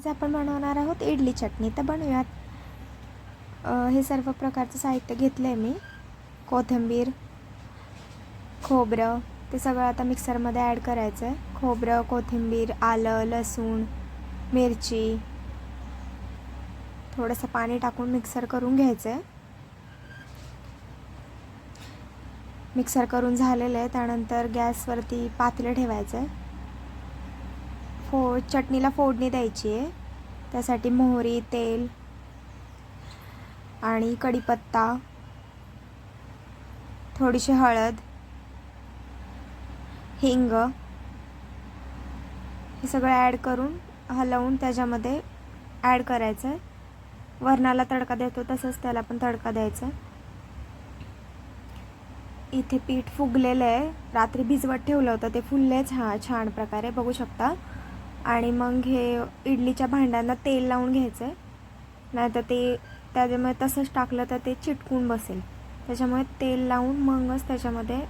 आज आपण बनवणार आहोत इडली चटणी. तर बनवूयात. हे सर्व प्रकारचं साहित्य घेतलं आहे मी. कोथिंबीर खोबरं ते सगळं आता मिक्सरमध्ये ॲड करायचं आहे खोबरं कोथिंबीर आलं लसूण मिरची थोडंसं पाणी टाकून मिक्सर करून घ्यायचं आहे मिक्सर करून झालेलं आहे. त्यानंतर गॅसवरती पातेलं ठेवायचं आहे फो चटणीला फोडणी द्यायची आहे. त्यासाठी मोहरी तेल आणि कढीपत्ता थोडीशी हळद हिंग हे सगळं ॲड करून हलवून त्याच्यामध्ये ॲड करायचं आहे वरणाला तडका देतो तसंच त्याला पण तडका द्यायचा आहे इथे पीठ फुगलेलं आहे रात्री भिजवत ठेवलं होतं ते फुललेच हा छान प्रकारे बघू शकता. आणि मग हे इडलीच्या भांड्यांना तेल लावून घ्यायचं आहे नाहीतर ते त्याच्यामुळे तसंच टाकलं तर ते चिटकून बसेल. त्याच्यामुळे तेल लावून मगच त्याच्यामध्ये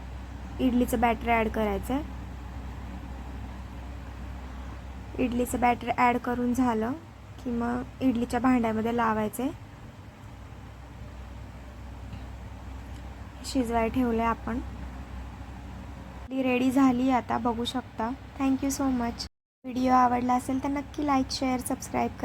इडलीचं बॅटर ॲड करायचं आहे इडलीचं बॅटर ॲड करून झालं की मग इडलीच्या भांड्यामध्ये लावायचे शिजवाय ठेवले आपण. ती रेडी झाली आता बघू शकता. थँक्यू सो मच व्हिडिओ आवडला असेल तर नक्की लाईक शेअर सबस्क्राईब करा.